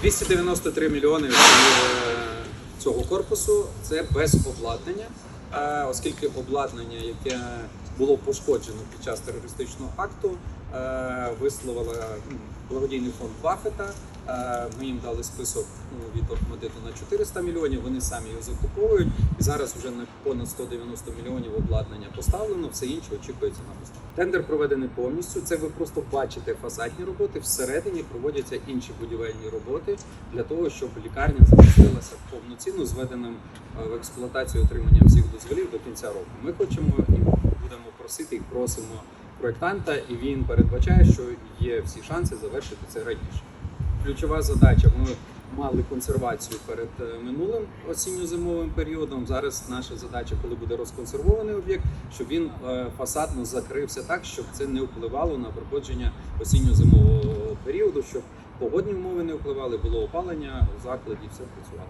293 мільйони е, цього корпусу це без обладнання, оскільки обладнання, яке було пошкоджено під час терористичного акту, е, висловила благодійний фонд Баффета. Е, Ми їм дали список ну, від Охмадиту на 400 мільйонів. Вони самі його закуповують. І зараз вже на понад 190 мільйонів обладнання поставлено. Все інше очікується на поставку. Тендер проведений повністю. Це ви просто бачите фасадні роботи. Всередині проводяться інші будівельні роботи для того, щоб лікарня запустилася повноцінно зведеним е, в експлуатацію отриманням всіх дозволів до кінця року. Ми хочемо і будемо просити і просимо проєктанта, і він передбачає, що є всі шанси завершити це раніше. Ключова задача. Ми мали консервацію перед е, минулим осінньо-зимовим періодом. Зараз наша задача, коли буде розконсервований об'єкт, щоб він е, фасадно закрився так, щоб це не впливало на проходження осінньо-зимового періоду, щоб погодні умови не впливали, було опалення у закладі, все працювало.